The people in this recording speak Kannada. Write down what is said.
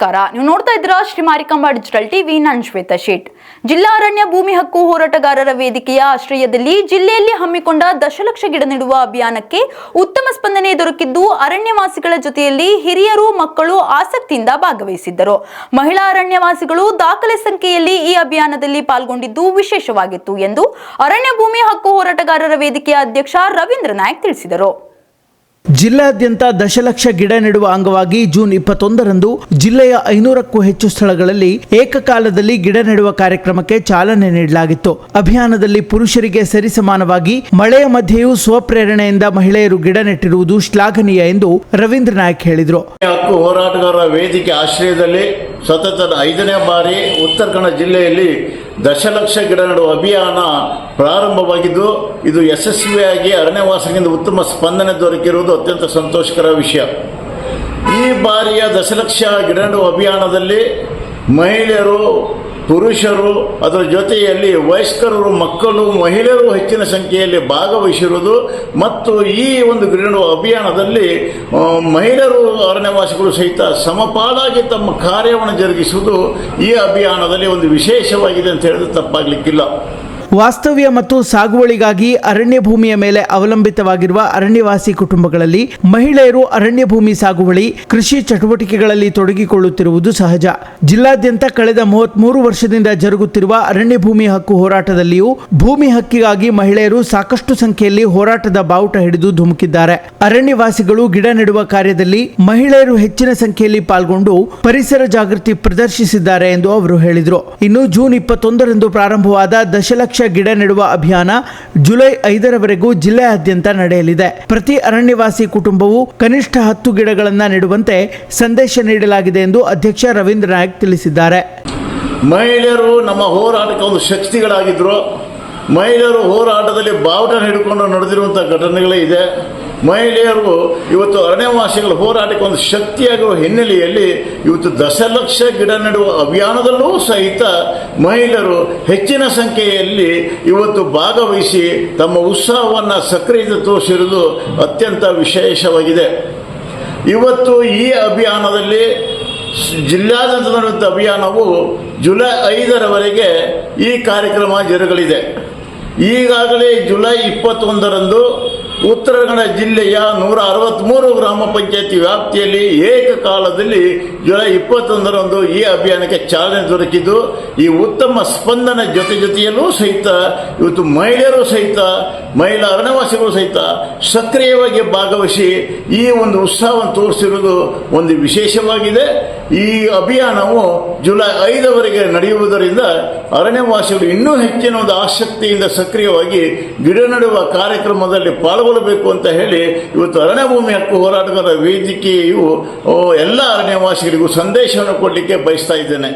ನಮಸ್ಕಾರ. ನೀವು ನೋಡ್ತಾ ಇದ್ದೀರಾ ಶ್ರೀ ಮಾರಿಕಾಂಬಾ ಡಿಜಿಟಲ್ ಟಿವಿ, ನಾನು ಶ್ವೇತಾ ಶೇಟ್. ಜಿಲ್ಲಾ ಅರಣ್ಯ ಭೂಮಿ ಹಕ್ಕು ಹೋರಾಟಗಾರರ ವೇದಿಕೆಯ ಆಶ್ರಯದಲ್ಲಿ ಜಿಲ್ಲೆಯಲ್ಲಿ ಹಮ್ಮಿಕೊಂಡ ದಶಲಕ್ಷ ಗಿಡ ನೆಡುವ ಅಭಿಯಾನಕ್ಕೆ ಉತ್ತಮ ಸ್ಪಂದನೆ ದೊರಕಿದ್ದು ಅರಣ್ಯವಾಸಿಗಳ ಜೊತೆಯಲ್ಲಿ ಹಿರಿಯರು, ಮಕ್ಕಳು ಆಸಕ್ತಿಯಿಂದ ಭಾಗವಹಿಸಿದ್ದರು. ಮಹಿಳಾ ಅರಣ್ಯವಾಸಿಗಳು ದಾಖಲೆ ಸಂಖ್ಯೆಯಲ್ಲಿ ಈ ಅಭಿಯಾನದಲ್ಲಿ ಪಾಲ್ಗೊಂಡಿದ್ದು ವಿಶೇಷವಾಗಿತ್ತು ಎಂದು ಅರಣ್ಯ ಭೂಮಿ ಹಕ್ಕು ಹೋರಾಟಗಾರರ ವೇದಿಕೆಯ ಅಧ್ಯಕ್ಷ ರವೀಂದ್ರ ನಾಯ್ಕ್ ತಿಳಿಸಿದರು. ಜಿಲ್ಲಾದ್ಯಂತ ದಶಲಕ್ಷ ಗಿಡ ನೆಡುವ ಅಂಗವಾಗಿ ಜೂನ್ ಇಪ್ಪತ್ತೊಂದರಂದು ಜಿಲ್ಲೆಯ ಐನೂರಕ್ಕೂ ಹೆಚ್ಚು ಸ್ಥಳಗಳಲ್ಲಿ ಏಕಕಾಲದಲ್ಲಿ ಗಿಡ ನೆಡುವ ಕಾರ್ಯಕ್ರಮಕ್ಕೆ ಚಾಲನೆ ನೀಡಲಾಗಿತ್ತು. ಅಭಿಯಾನದಲ್ಲಿ ಪುರುಷರಿಗೆ ಸರಿಸಮಾನವಾಗಿ ಮಳೆಯ ಮಧ್ಯೆಯೂ ಸ್ವಪ್ರೇರಣೆಯಿಂದ ಮಹಿಳೆಯರು ಗಿಡ ನೆಟ್ಟಿರುವುದು ಶ್ಲಾಘನೀಯ ಎಂದು ರವೀಂದ್ರ ನಾಯ್ಕ ಹೇಳಿದರು. ಹಕ್ಕು ಹೋರಾಟಗಾರರ ವೇದಿಕೆ ಆಶ್ರಯದಲ್ಲಿ ಸತತ ಐದನೇ ಬಾರಿ ಉತ್ತರ ಕನ್ನಡ ಜಿಲ್ಲೆಯಲ್ಲಿ ದಶಲಕ್ಷ ಗಿಡ ನೆಡುವ ಅಭಿಯಾನ ಪ್ರಾರಂಭವಾಗಿದ್ದು, ಇದು ಯಶಸ್ವಿಯಾಗಿ ಅರಣ್ಯವಾಸಿಗಳಿಂದ ಉತ್ತಮ ಸ್ಪಂದನೆ ದೊರಕಿರುವುದು ಅತ್ಯಂತ ಸಂತೋಷಕರ ವಿಷಯ. ಈ ಬಾರಿಯ ದಶಲಕ್ಷ ಗಿಡ ನೆಡುವ ಅಭಿಯಾನದಲ್ಲಿ ಮಹಿಳೆಯರು ಪುರುಷರು ಅದರ ಜೊತೆಯಲ್ಲಿ ವಯಸ್ಕರು, ಮಕ್ಕಳು, ಮಹಿಳೆಯರು ಹೆಚ್ಚಿನ ಸಂಖ್ಯೆಯಲ್ಲಿ ಭಾಗವಹಿಸಿರುವುದು ಮತ್ತು ಈ ಒಂದು ಗ್ರೀನ್ ಅಭಿಯಾನದಲ್ಲಿ ಮಹಿಳೆಯರು ಅರಣ್ಯವಾಸಿಗಳು ಸಹಿತ ಸಮಪಾಲಾಗಿ ತಮ್ಮ ಕಾರ್ಯವನ್ನು ಜರುಗಿಸುವುದು ಈ ಅಭಿಯಾನದಲ್ಲಿ ಒಂದು ವಿಶೇಷವಾಗಿದೆ ಅಂತ ಹೇಳಿದ್ರೆ ತಪ್ಪಾಗಲಿಕ್ಕಿಲ್ಲ. ವಾಸ್ತವ್ಯ ಮತ್ತು ಸಾಗುವಳಿಗಾಗಿ ಅರಣ್ಯ ಭೂಮಿಯ ಮೇಲೆ ಅವಲಂಬಿತವಾಗಿರುವ ಅರಣ್ಯವಾಸಿ ಕುಟುಂಬಗಳಲ್ಲಿ ಮಹಿಳೆಯರು ಅರಣ್ಯ ಭೂಮಿ ಸಾಗುವಳಿ, ಕೃಷಿ ಚಟುವಟಿಕೆಗಳಲ್ಲಿ ತೊಡಗಿಕೊಳ್ಳುತ್ತಿರುವುದು ಸಹಜ. ಜಿಲ್ಲಾದ್ಯಂತ ಕಳೆದ ಮೂವತ್ಮೂರು ವರ್ಷದಿಂದ ಜರುಗುತ್ತಿರುವ ಅರಣ್ಯ ಭೂಮಿ ಹಕ್ಕು ಹೋರಾಟದಲ್ಲಿಯೂ ಭೂಮಿ ಹಕ್ಕಿಗಾಗಿ ಮಹಿಳೆಯರು ಸಾಕಷ್ಟು ಸಂಖ್ಯೆಯಲ್ಲಿ ಹೋರಾಟದ ಬಾವುಟ ಹಿಡಿದು ಧುಮುಕಿದ್ದಾರೆ. ಅರಣ್ಯವಾಸಿಗಳು ಗಿಡ ನೆಡುವ ಕಾರ್ಯದಲ್ಲಿ ಮಹಿಳೆಯರು ಹೆಚ್ಚಿನ ಸಂಖ್ಯೆಯಲ್ಲಿ ಪಾಲ್ಗೊಂಡು ಪರಿಸರ ಜಾಗೃತಿ ಪ್ರದರ್ಶಿಸಿದ್ದಾರೆ ಎಂದು ಅವರು ಹೇಳಿದರು. ಇನ್ನು ಜೂನ್ ಇಪ್ಪತ್ತೊಂದರಂದು ಪ್ರಾರಂಭವಾದ ದಶಲಕ್ಷ ಗಿಡ ನೆಡುವ ಅಭಿಯಾನ ಜುಲೈ ಐದರವರೆಗೂ ಜಿಲ್ಲೆಯಾದ್ಯಂತ ನಡೆಯಲಿದೆ. ಪ್ರತಿ ಅರಣ್ಯವಾಸಿ ಕುಟುಂಬವು ಕನಿಷ್ಠ ಹತ್ತು ಗಿಡಗಳನ್ನು ನೆಡುವಂತೆ ಸಂದೇಶ ನೀಡಲಾಗಿದೆ ಎಂದು ಅಧ್ಯಕ್ಷ ರವೀಂದ್ರ ನಾಯಕ್ ತಿಳಿಸಿದ್ದಾರೆ. ಮಹಿಳೆಯರು ನಮ್ಮ ಹೋರಾಟಕ್ಕೆ ಒಂದು ಶಕ್ತಿಗಳಾಗಿದ್ದರು ಮಹಿಳೆಯರು ಹೋರಾಟದಲ್ಲಿ ಬಾವುಟ ಹಿಡ್ಕೊಂಡು ನಡೆದಿರುವಂಥ ಘಟನೆಗಳೇ ಇದೆ. ಮಹಿಳೆಯರು ಇವತ್ತು ಅರಣ್ಯವಾಸಿಗಳ ಹೋರಾಟಕ್ಕೆ ಒಂದು ಶಕ್ತಿಯಾಗುವ ಹಿನ್ನೆಲೆಯಲ್ಲಿ ಇವತ್ತು ದಶಲಕ್ಷ ಗಿಡ ನೆಡುವ ಅಭಿಯಾನದಲ್ಲೂ ಸಹಿತ ಮಹಿಳೆಯರು ಹೆಚ್ಚಿನ ಸಂಖ್ಯೆಯಲ್ಲಿ ಇವತ್ತು ಭಾಗವಹಿಸಿ ತಮ್ಮ ಉತ್ಸಾಹವನ್ನು ಸಕ್ರಿಯತೆ ತೋರಿಸಿರುವುದು ಅತ್ಯಂತ ವಿಶೇಷವಾಗಿದೆ. ಇವತ್ತು ಈ ಅಭಿಯಾನದಲ್ಲಿ ಜಿಲ್ಲಾದ್ಯಂತ ನಡೆಯುವಂಥ ಅಭಿಯಾನವು ಜುಲೈ ಐದರವರೆಗೆ ಈ ಕಾರ್ಯಕ್ರಮ ಜರುಗಲಿದೆ. ಈಗಾಗಲೇ ಜುಲೈ ಇಪ್ಪತ್ತೊಂದರಂದು ಉತ್ತರ ಕನ್ನಡ ಜಿಲ್ಲೆಯ ನೂರ ಅರವತ್ತ್ಮೂರು ಗ್ರಾಮ ಪಂಚಾಯತಿ ವ್ಯಾಪ್ತಿಯಲ್ಲಿ ಏಕಕಾಲದಲ್ಲಿ ಜುಲೈ ಇಪ್ಪತ್ತೊಂದರಂದು ಈ ಅಭಿಯಾನಕ್ಕೆ ಚಾಲನೆ ದೊರಕಿದ್ದು, ಈ ಉತ್ತಮ ಸ್ಪಂದನ ಜೊತೆ ಜೊತೆಯಲ್ಲೂ ಸಹಿತ ಇವತ್ತು ಮಹಿಳೆಯರು ಸಹಿತ, ಮಹಿಳಾ ಅರಣ್ಯವಾಸಿಗಳು ಸಹಿತ ಸಕ್ರಿಯವಾಗಿ ಭಾಗವಹಿಸಿ ಈ ಒಂದು ಉತ್ಸಾಹವನ್ನು ತೋರಿಸಿರುವುದು ಒಂದು ವಿಶೇಷವಾಗಿದೆ. ಈ ಅಭಿಯಾನವು ಜುಲೈ ಐದವರೆಗೆ ನಡೆಯುವುದರಿಂದ ಅರಣ್ಯವಾಸಿಗಳು ಇನ್ನೂ ಹೆಚ್ಚಿನ ಒಂದು ಆಸಕ್ತಿಯಿಂದ ಸಕ್ರಿಯವಾಗಿ ಗಿಡ ನೆಡುವ ಕಾರ್ಯಕ್ರಮದಲ್ಲಿ ಪಾಲ್ಗೊಳ್ಳಬೇಕು ಅಂತ ಹೇಳಿ ಇವತ್ತು ಅರಣ್ಯ ಭೂಮಿ ಹಕ್ಕು ಹೋರಾಟಗಾರರ ವೇದಿಕೆಯು ಎಲ್ಲ ಅರಣ್ಯವಾಸಿಗಳಿಗೂ ಸಂದೇಶವನ್ನು ಕೊಡಲಿಕ್ಕೆ ಬಯಸ್ತಾ ಇದ್ದೇನೆ.